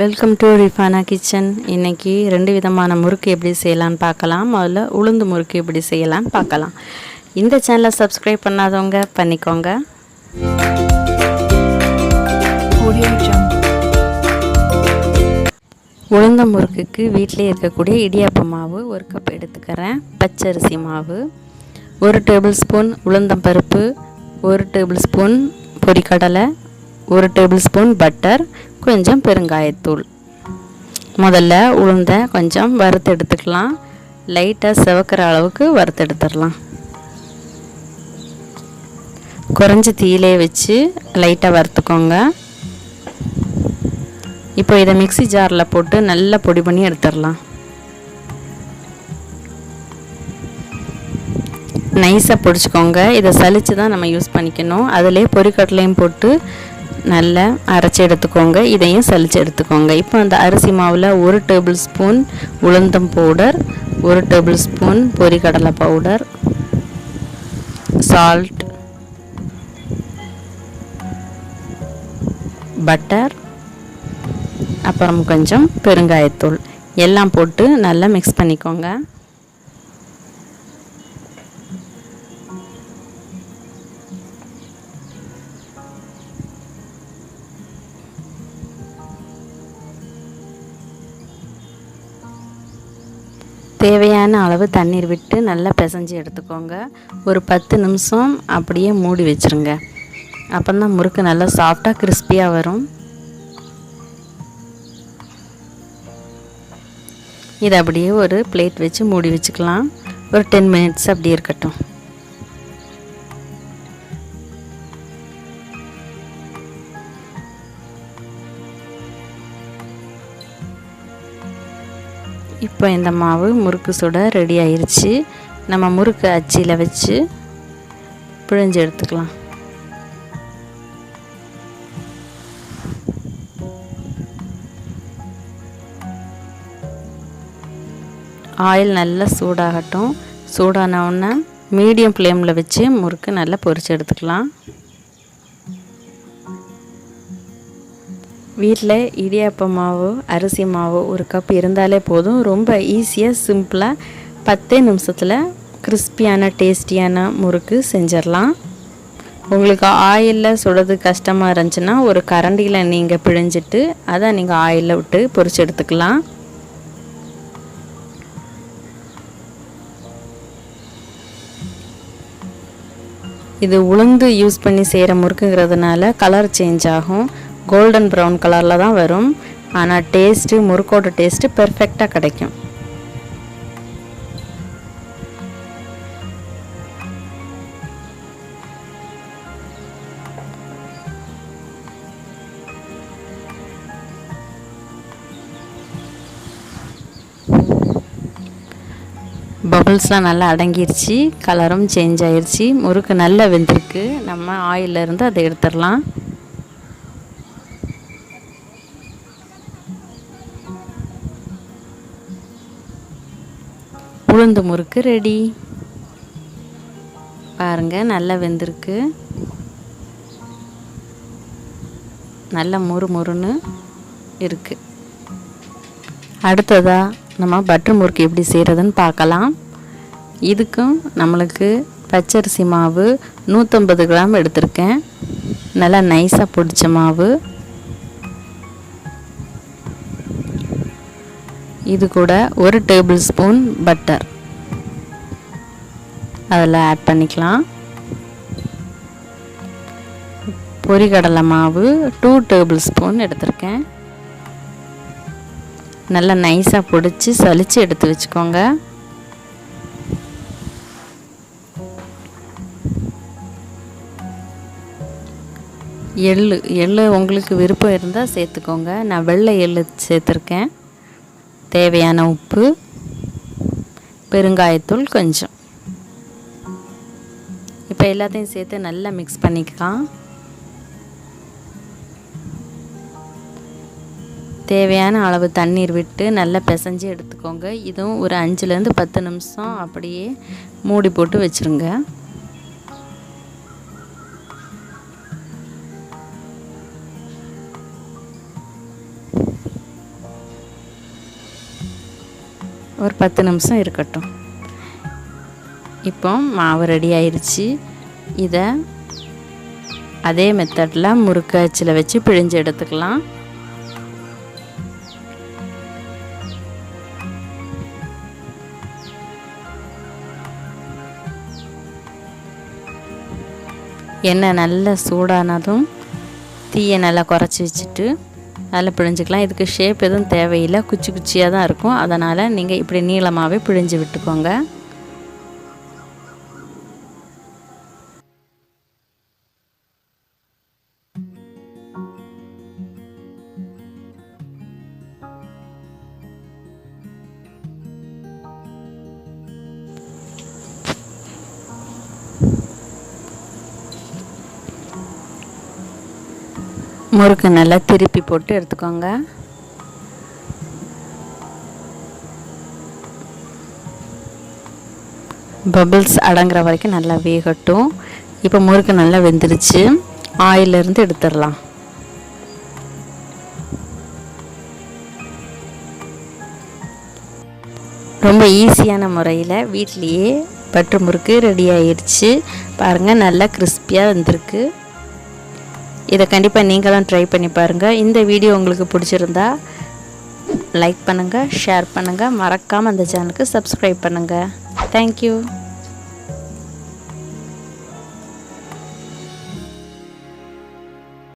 Welcome to Rifana kitchen இன்னைக்கு ரெண்டு விதமான முறுக்கு எப்படி செய்யலான்னு பார்க்கலாம். முதல்ல உளுந்து முறுக்கு எப்படி செய்யலான்னு பார்க்கலாம். இந்த சேனலை சப்ஸ்கிரைப் பண்ணாதவங்க பண்ணிக்கோங்க. உளுந்த முறுக்குக்கு வீட்டிலே இருக்கக்கூடிய இடியாப்ப மாவு ஒரு கப் எடுத்துக்கிறேன். பச்சரிசி மாவு ஒரு டேபிள் ஸ்பூன் உளுந்தம் பருப்பு ஒரு டேபிள் ஸ்பூன் பொரிக்கடலை ஒரு டேபிள் ஸ்பூன் பட்டர் கொஞ்சம் பெருங்காயத்தூள். முதல்ல உளுந்த கொஞ்சம் வறுத்து எடுத்துக்கலாம். லைட்டாக சிவக்கிற அளவுக்கு வறுத்து எடுத்துடலாம். குறைஞ்ச தீயிலே வச்சு லைட்டாக வறுத்துக்கோங்க. இப்போ இதை மிக்ஸி ஜாரில் போட்டு நல்லா பொடி பண்ணி எடுத்துடலாம். நைஸாக பொடிச்சுக்கோங்க. இதை சலிச்சு தான் நம்ம யூஸ் பண்ணிக்கணும். அதிலே பொறிக்கடலையும் போட்டு நல்லா அரைச்சி எடுத்துக்கோங்க. இதையும் சலிச்சு எடுத்துக்கோங்க. இப்போ அந்த அரிசி மாவில் ஒரு டேபிள் ஸ்பூன் உளுந்தம் பவுடர் ஒரு டேபிள் ஸ்பூன் பொரிக்கடலை பவுடர் சால்ட் பட்டர் அப்புறம் கொஞ்சம் பெருங்காயத்தூள். எல்லாம் போட்டு நல்லா மிக்ஸ் பண்ணிக்கோங்க. தேவையான அளவு தண்ணீர் விட்டு நல்லா பிசைஞ்சு எடுத்துக்கோங்க. ஒரு பத்து நிமிஷம் அப்படியே மூடி வச்சுருங்க. அப்போ தான் முறுக்கு நல்லா சாஃப்டாக கிறிஸ்பியாக வரும். இதை அப்படியே ஒரு பிளேட் வச்சு மூடி வச்சுக்கலாம். ஒரு டென் மினிட்ஸ் அப்படியே இருக்கட்டும். இப்போ இந்த மாவு முறுக்கு சுட ரெடி ஆயிடுச்சு நம்ம முறுக்கு அச்சியில் வச்சு பிழிஞ்சு எடுத்துக்கலாம். ஆயில் நல்லா சூடாகட்டும். சூடான உடனே மீடியம் ஃப்ளேமில் வச்சு முறுக்கு நல்லா பொரிச்சு எடுத்துக்கலாம். வீட்டில் இடியாப்ப மாவு அரிசி மாவு ஒரு கப் இருந்தாலே போதும். ரொம்ப ஈஸியாக சிம்பிளாக பத்தே நிமிஷத்தில் கிறிஸ்பியான டேஸ்டியான முறுக்கு செஞ்சிடலாம். உங்களுக்கு ஆயிலில் சுடுறது கஷ்டமாக இருந்துச்சுன்னா ஒரு கரண்டியில் நீங்கள் பிழிஞ்சிட்டு அதை நீங்கள் ஆயிலில் விட்டு பொறிச்சு எடுத்துக்கலாம். இது உளுந்து யூஸ் பண்ணி செய்கிற முறுக்குங்கிறதுனால கலர் சேஞ்ச் ஆகும். கோல்டன் ப்ரௌன் கலரில் தான் வரும். ஆனால் டேஸ்ட்டு முறுக்கோட டேஸ்ட்டு பெர்ஃபெக்டாக கிடைக்கும். பபுள்ஸ்லாம் நல்லா அடங்கிருச்சு. கலரும் சேஞ்ச் ஆயிருச்சு. முறுக்கு நல்லா வெந்திருக்கு. நம்ம ஆயிலில் இருந்து அதை எடுத்துடலாம். உளுந்து முறுக்கு ரெடி பாருங்க நல்லா வெந்திருக்கு. நல்லா முறு முறுன்னு இருக்குது அடுத்ததாக நம்ம பட்டர் முறுக்கு எப்படி செய்கிறதுன்னு பார்க்கலாம். இதுக்கும் நம்மளுக்கு பச்சரிசி மாவு நூற்றம்பது கிராம் எடுத்திருக்கேன். நல்லா நைஸாக பிடிச்ச மாவு. இது கூட ஒரு டேபிள் ஸ்பூன் பட்டர் அதில் ஆட் பண்ணிக்கலாம். பொரிகடலை மாவு டூ டேபிள் ஸ்பூன் எடுத்திருக்கேன். நல்லா நைஸாக பிடிச்சி சளிச்சு எடுத்து வச்சுக்கோங்க. எள்ளு எள்ளு உங்களுக்கு விருப்பம் இருந்தால் சேர்த்துக்கோங்க. நான் வெள்ளை எள்ளு சேர்த்துருக்கேன். தேவையான உப்பு பெருங்காயத்தூள் கொஞ்சம். இப்போ எல்லாத்தையும் சேர்த்து நல்லா மிக்ஸ் பண்ணிக்கலாம். தேவையான அளவு தண்ணீர் விட்டு நல்லா பிசைஞ்சு எடுத்துக்கோங்க. இதுவும் ஒரு அஞ்சுலேருந்து பத்து நிமிஷம் அப்படியே மூடி போட்டு வச்சுருங்க. ஒரு பத்து நிமிஷம் இருக்கட்டும். இப்போ மாவு ரெடி ஆயிடுச்சு இதை அதே மெத்தடில் முறுக்கு அச்சில் வச்சு பிழிஞ்சு எடுத்துக்கலாம். எண்ணெய் நல்லா சூடானதும் தீயை நல்லா குறைச்சி வச்சுட்டு அதில் பிழிஞ்சிக்கலாம். இதுக்கு ஷேப் எதுவும் தேவையில்லை. குச்சி குச்சியாக தான் இருக்கும். அதனால் நீங்கள் இப்படி நீளமாகவே பிழிஞ்சு விட்டுக்கோங்க. முறுக்கு நல்லா திருப்பி போட்டு எடுத்துக்கோங்க. பபிள்ஸ் அடங்குற வரைக்கும் நல்லா வேகட்டும். இப்போ முறுக்கு நல்லா வெந்துருச்சு. ஆயிலிருந்து எடுத்துடலாம். ரொம்ப ஈஸியான முறையில் வீட்லேயே பட்டு முறுக்கு ரெடி ஆயிடுச்சு பாருங்கள் நல்லா கிறிஸ்பியாக வந்திருக்கு. இதை கண்டிப்பாக நீங்களும் ட்ரை பண்ணி பாருங்கள் இந்த வீடியோ உங்களுக்கு பிடிச்சிருந்தா லைக் பண்ணுங்கள் ஷேர் பண்ணுங்கள் மறக்காமல் அந்த சேனலுக்கு சப்ஸ்கிரைப் பண்ணுங்கள் தேங்க்யூ